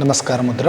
നമസ്കാര മുദ്ര.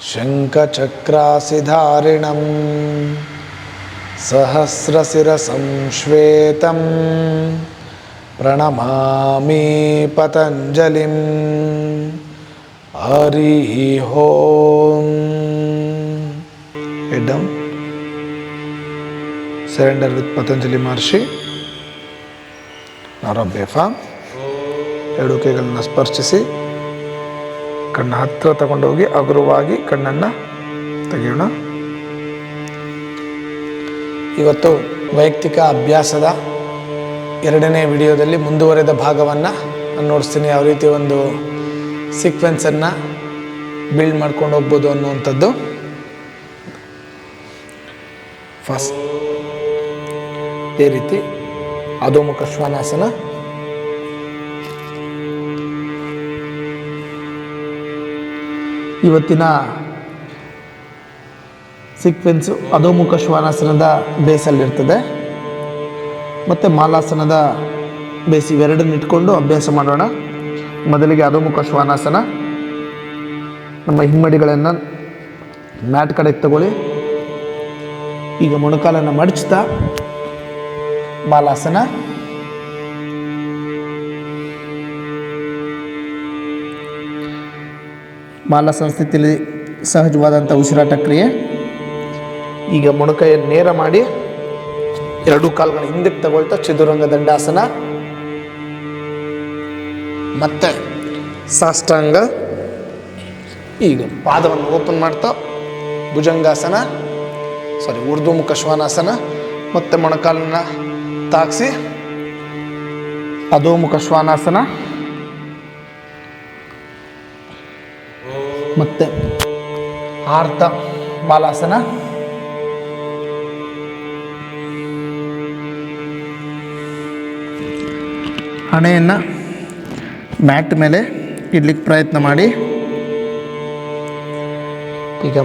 शङ्खचक्रासिधारिणं सहस्रशिरसं श्वेतं प्रणमामि पतञ्जलिम् हरिहों ఎడ్డం సరెండర్ విత్ పతంజలి మహర్షి నారా బేఫా ఎడుకేగలను స్పర్శిసి ಕಣ್ಣ ಹತ್ತಿರ ತಗೊಂಡೋಗಿ ಹಗುರವಾಗಿ ಕಣ್ಣನ್ನು ತೆಗೆಯೋಣ. ಇವತ್ತು ವೈಯಕ್ತಿಕ ಅಭ್ಯಾಸದ ಎರಡನೇ ವಿಡಿಯೋದಲ್ಲಿ ಮುಂದುವರೆದ ಭಾಗವನ್ನು ನಾನು ನೋಡಿಸ್ತೀನಿ. ಯಾವ ರೀತಿ ಒಂದು ಸೀಕ್ವೆನ್ಸನ್ನು ಬಿಲ್ಡ್ ಮಾಡ್ಕೊಂಡು ಹೋಗ್ಬೋದು ಅನ್ನುವಂಥದ್ದು. ಫಸ್ಟ್ ಇದೇ ರೀತಿ ಅಧೋಮುಖ ಶ್ವಾನಾಸನ ಇವತ್ತಿನ ಸೀಕ್ವೆನ್ಸು ಅಧೋಮುಖ ಶ್ವಾನಾಸನದ ಬೇಸಲ್ಲಿರ್ತದೆ. ಮತ್ತು ಮಾಲಾಸನದ ಬೇಸ್ ಇವೆರಡನ್ನ ಇಟ್ಕೊಂಡು ಅಭ್ಯಾಸ ಮಾಡೋಣ. ಮೊದಲಿಗೆ ಅಧೋಮುಖ ಶ್ವಾನಾಸನ. ನಮ್ಮ ಹಿಮ್ಮಡಿಗಳನ್ನು ಮ್ಯಾಟ್ ಕಡೆಗೆ ತಗೊಳ್ಳಿ. ಈಗ ಮೊಣಕಾಲನ್ನು ಮಡಚ್ತಾ ಬಾಲಾಸನ ಮಾಲಾಸನ ಸಂಸ್ಥಿತಿಯಲ್ಲಿ ಸಹಜವಾದಂಥ ಉಸಿರಾಟ ಕ್ರಿಯೆ. ಈಗ ಮೊಣಕೈಯ ನೇರ ಮಾಡಿ ಎರಡು ಕಾಲುಗಳ ಹಿಂದಕ್ಕೆ ತಗೊಳ್ತಾ ಚದುರಂಗ ದಂಡಾಸನ. ಮತ್ತೆ ಸಾಷ್ಟಾಂಗ. ಈಗ ಪಾದವನ್ನು ಓಪನ್ ಮಾಡ್ತಾ ಭುಜಂಗಾಸನ ಸಾರಿ ಉರ್ದು ಮುಖ ಶ್ವಾನಾಸನ, ಮತ್ತೆ ಮೊಣಕಾಲನ್ನ ತಾಗಿಸಿ ಅಧೋಮುಖ ಶ್ವಾನಾಸನ. ಮತ್ತೆ ಆರ್ಥ ಬಾಲಾಸನ. ಹಣೆಯನ್ನು ಮ್ಯಾಟ್ ಮೇಲೆ ಇಡ್ಲಿಕ್ಕೆ ಪ್ರಯತ್ನ ಮಾಡಿ. ಈಗ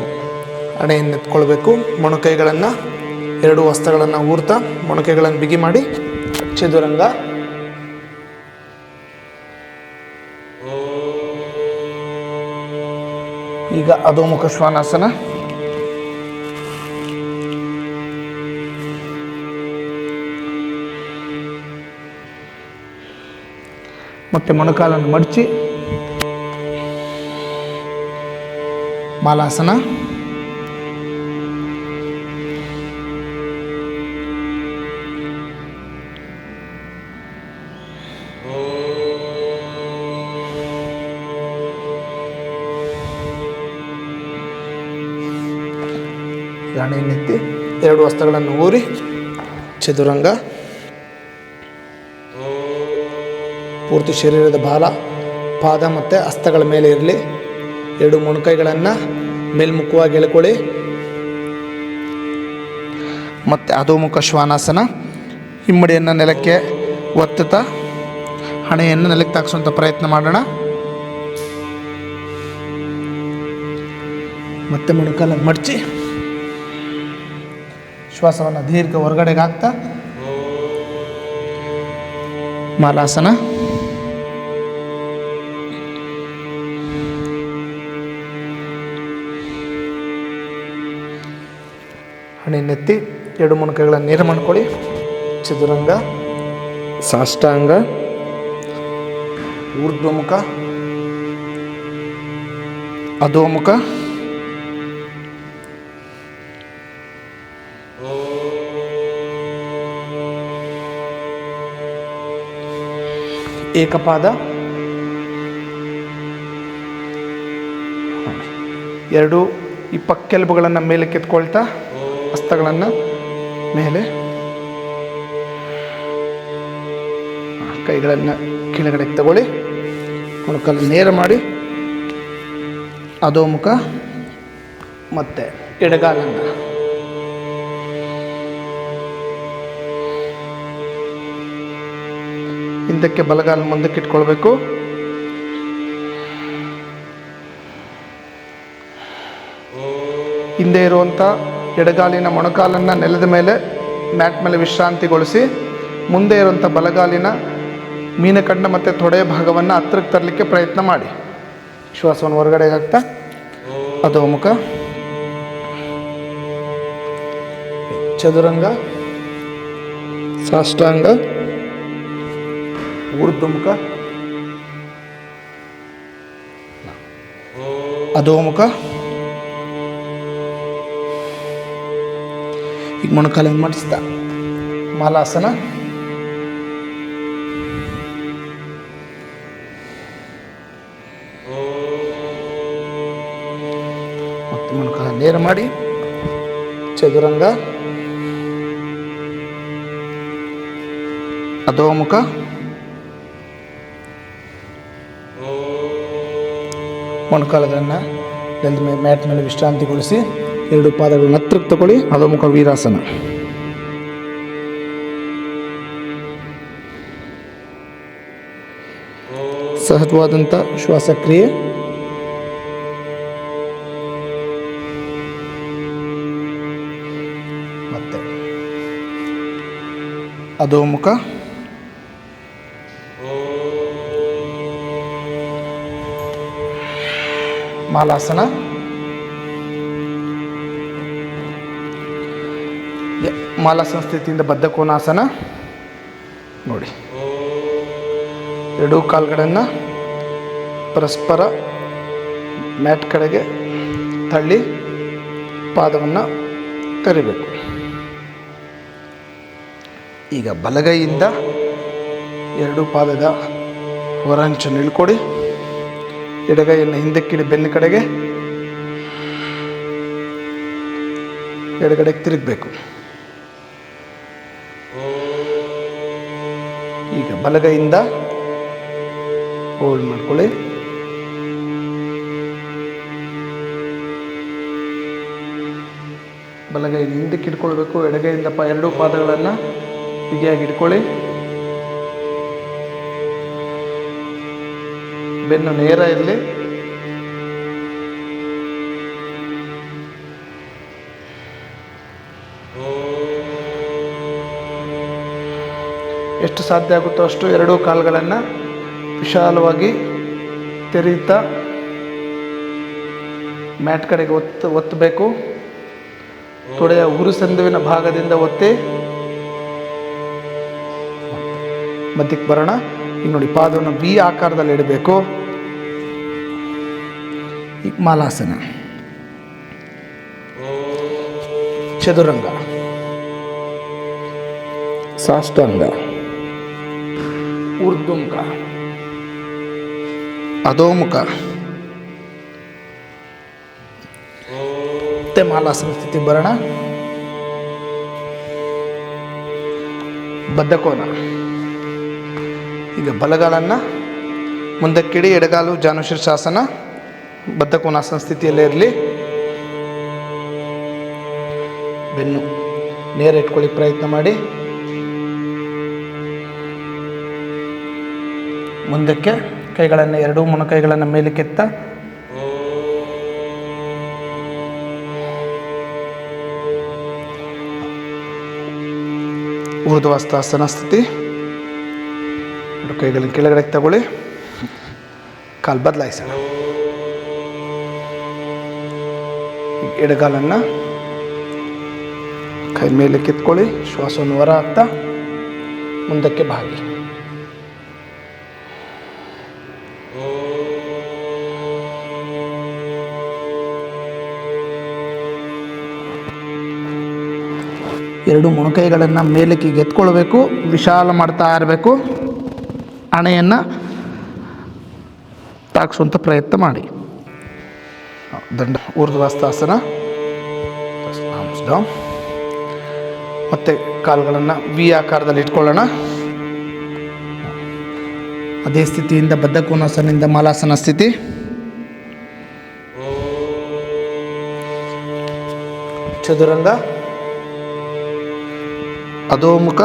ಹಣೆಯನ್ನು ಎತ್ಕೊಳ್ಬೇಕು. ಮೊಣಕೈಗಳನ್ನು, ಎರಡು ವಸ್ತ್ರಗಳನ್ನು ಊರ್ತಾ ಮೊಣಕೈಗಳನ್ನು ಬಿಗಿ ಮಾಡಿ ಚದುರಂಗ. ಈಗ ಅಧೋಮುಖ ಶ್ವಾನಾಸನ. ಮತ್ತೆ ಮೊಣಕಾಲನ್ನು ಮಡಚಿ ಮಾಲಾಸನ. ಗಾಣಿಯನ್ನೆತ್ತಿ ಎರಡು ವಸ್ತ್ರಗಳನ್ನು ಊರಿ ಚದುರಂಗ. ಪೂರ್ತಿ ಶರೀರದ ಬಾಲ, ಪಾದ ಮತ್ತು ಹಸ್ತಗಳ ಮೇಲೆ ಇರಲಿ. ಎರಡು ಮೊಣಕೈಗಳನ್ನು ಮೇಲ್ಮುಖವಾಗಿ ಎಳ್ಕೊಳ್ಳಿ. ಮತ್ತು ಅಧೋಮುಖ ಶ್ವಾನಾಸನ ಹಿಮ್ಮಡಿಯನ್ನು ನೆಲಕ್ಕೆ ಒತ್ತುತ್ತಾ ಹಣೆಯನ್ನು ನೆಲಕ್ಕೆ ತಾಗಿಸುವಂಥ ಪ್ರಯತ್ನ ಮಾಡೋಣ. ಮತ್ತೆ ಮೊಣಕಾಲನ್ನು ಮಡಚಿ ಶ್ವಾಸವನ್ನು ದೀರ್ಘ ಹೊರಗಡೆಗೆ ಹಾಕ್ತಾ ಮಾಲಾಸನ ನೆತ್ತಿ ಎರಡು ಮೂರು ಕೈಗಳನ್ನು ನೇರ ಮಾಡ್ಕೊಳ್ಳಿ. ಚದುರಂಗ. ಸಾಷ್ಟಾಂಗ. ಊರ್ಧ್ವಮುಖ. ಅಧೋಮುಖ. ಏಕಪಾದ? ಎರಡು ಈ ಪಕ್ಕೆಲುಬುಗಳನ್ನು ಮೇಲೆ ಕೆತ್ಕೊಳ್ತಾ, ಹಸ್ತಗಳನ್ನು ಮೇಲೆ. ಕೈಗಳನ್ನು ಕೆಳಗಡೆ ತಗೊಳ್ಳಿ. ಮೊಣಕಲ್ಲು ನೇರ ಮಾಡಿ. ಅಧೋಮುಖ ಮತ್ತು ಎಡಗಾಲನ್ನು. ಹಿಂದಕ್ಕೆ ಬಲಗಾಲ ಮುಂದಕ್ಕೆ ಇಟ್ಕೊಳ್ಬೇಕು. ಹಿಂದೆ ಇರುವಂಥ ಎಡಗಾಲಿನ ಮೊಣಕಾಲನ್ನು ನೆಲದ ಮೇಲೆ ಮ್ಯಾಟ್ ಮೇಲೆ ವಿಶ್ರಾಂತಿಗೊಳಿಸಿ, ಮುಂದೆ ಇರುವಂಥ ಬಲಗಾಲಿನ ಮೀನಕಂಡ ಮತ್ತು ತೊಡೆಯ ಭಾಗವನ್ನು ಹತ್ತಿರಕ್ಕೆ ತರಲಿಕ್ಕೆ ಪ್ರಯತ್ನ ಮಾಡಿ. ಶ್ವಾಸವನ್ನು ಹೊರಗಡೆ ಅದು ಮುಖ ಚದುರಂಗ, ಸಾಷ್ಟಾಂಗ. ಊರ್ಧ್ವಮುಖ ಅಧೋಮುಖ ಈಗ ಮೊಣಕಾಲ ಮಾಡಿಸ್ತಾ ಮಾಲಾಸನ ಮತ್ತು ಮೊಣಕಾಲ ನೇರ ಮಾಡಿ ಚದುರಂಗ ಅಧೋಮುಖ ಮೊಣಕಾಲಗಳನ್ನು ನೆಲದ ಮೇಲೆ ಮ್ಯಾಟ್ ಮೇಲೆ ವಿಶ್ರಾಂತಿಗೊಳಿಸಿ ಎರಡು ಪಾದಗಳನ್ನು ಹತ್ರಕ್ಕೆ ತಗೊಳ್ಳಿ ಅಧೋಮುಖ ವೀರಾಸನ. ಸಹಜವಾದಂಥ ಶ್ವಾಸಕ್ರಿಯೆ. ಮತ್ತೆ. ಅಧೋಮುಖ ಮಾಲಾಸನ ಮಾಲಾಸನ ಸ್ಥಿತಿಯಿಂದ ಬದ್ಧ ಕೋನಾಸನ ನೋಡಿ ಎರಡೂ ಕಾಲುಗಳನ್ನು ಪರಸ್ಪರ ಮ್ಯಾಟ್ ಕಡೆಗೆ ತಳ್ಳಿ ಪಾದವನ್ನು ಕರಿಬೇಕು ಈಗ ಬಲಗೈಯಿಂದ ಎರಡು ಪಾದದ ಹೊರಂಚನ್ನು ಇಳ್ಕೊಡಿ ಎಡಗೈಯನ್ನು ಹಿಂದಕ್ಕಿಡಿ ಬೆನ್ನ ಕಡೆಗೆ. ಎಡಗಡೆಗೆ ತಿರುಗಬೇಕು. ಈಗ ಬಲಗೈಯಿಂದ ಹೋಲ್ಡ್ ಮಾಡ್ಕೊಳ್ಳಿ. ಬಲಗೈಯಿಂದ ಹಿಂದಕ್ಕೆ ಇಟ್ಕೊಳ್ಬೇಕು ಎಡಗೈಯಿಂದ ಪ ಎರಡೂ ಪಾದಗಳನ್ನು ಬಿಗಿಯಾಗಿ ಇಟ್ಕೊಳ್ಳಿ ಬೆನ್ನು ನೇರ ಇರಲಿ. ಎಷ್ಟು ಸಾಧ್ಯ ಆಗುತ್ತೋ ಅಷ್ಟು ಎರಡೂ ಕಾಲುಗಳನ್ನು ವಿಶಾಲವಾಗಿ ತೆರೆಯುತ್ತಾ ಮ್ಯಾಟ್ ಕಡೆಗೆ ಒತ್ತು ಒತ್ತಬೇಕು. ತೊಡೆಯ ಉರುಸಂದುವಿನ ಭಾಗದಿಂದ ಒತ್ತಿ. ಮಧ್ಯಕ್ಕೆ ಬರೋಣ. ಈಗ ನೋಡಿ ಪಾದವನ್ನು ಬಿ ಆಕಾರದಲ್ಲಿ ಇಡಬೇಕು. ಈಗ ಮಾಲಾಸನ ಚದುರಂಗ ಸಾಷ್ಟಾಂಗ ಊರ್ಧ್ವಮುಖ ಅಧೋಮುಖ ಮತ್ತೆ ಮಾಲಾಸನ ಸ್ಥಿತಿ ಬರೋಣ ಬದ್ಧಕೋನ ಈಗ ಬಲಗಾಲನ್ನು ಮುಂದಕ್ಕಿಡಿ ಎಡಗಾಲು ಜಾನು ಶೀರ್ಷಾಸನ ಬದ್ಧಕೋನಾಸನ ಸ್ಥಿತಿಯಲ್ಲೇ ಇರಲಿ. ಬೆನ್ನು ನೇರ ಇಟ್ಕೊಳ್ಳಿ, ಪ್ರಯತ್ನ ಮಾಡಿ. ಮುಂದಕ್ಕೆ ಕೈಗಳನ್ನು, ಎರಡೂ ಮೊಣಕೈಗಳನ್ನು ಮೇಲಕ್ಕೆತ್ತ ಊರ್ಧ್ವಸ್ತಾಸನ ಸ್ಥಿತಿ. ಎರಡು ಕೈಗಳನ್ನು ಕೆಳಗಡೆ ತಗೊಳ್ಳಿ. ಕಾಲು ಬದಲಾಯಿಸೋಣ. ಎಡಗಾಲನ್ನು ಕೈ ಮೇಲೆ ಕಿತ್ಕೊಳ್ಳಿ, ಶ್ವಾಸವನ್ನು ಹೊರ ಹಾಕ್ತಾ ಮುಂದಕ್ಕೆ ಬಾಗಿ. ಎರಡು ಮೊಣಕೈಗಳನ್ನು ಮೇಲಕ್ಕೆ ಎತ್ಕೊಳ್ಬೇಕು, ವಿಶಾಲ ಮಾಡ್ತಾ ಇರಬೇಕು. ಹಣೆಯನ್ನು ತಾಗಿಸುವಂಥ ಪ್ರಯತ್ನ ಮಾಡಿ. ದಂಡ. ಊರ್ಧ್ವಸ್ತಾಸನ. ಮತ್ತೆ ಕಾಲುಗಳನ್ನು ವಿ ಆಕಾರದಲ್ಲಿ ಇಟ್ಕೊಳ್ಳೋಣ. ಅದೇ ಸ್ಥಿತಿಯಿಂದ ಬದ್ಧ ಕೋನಾಸನದಿಂದ ಮಾಲಾಸನ ಸ್ಥಿತಿ. ಚದುರಂಗ. ಅಧೋಮುಖ.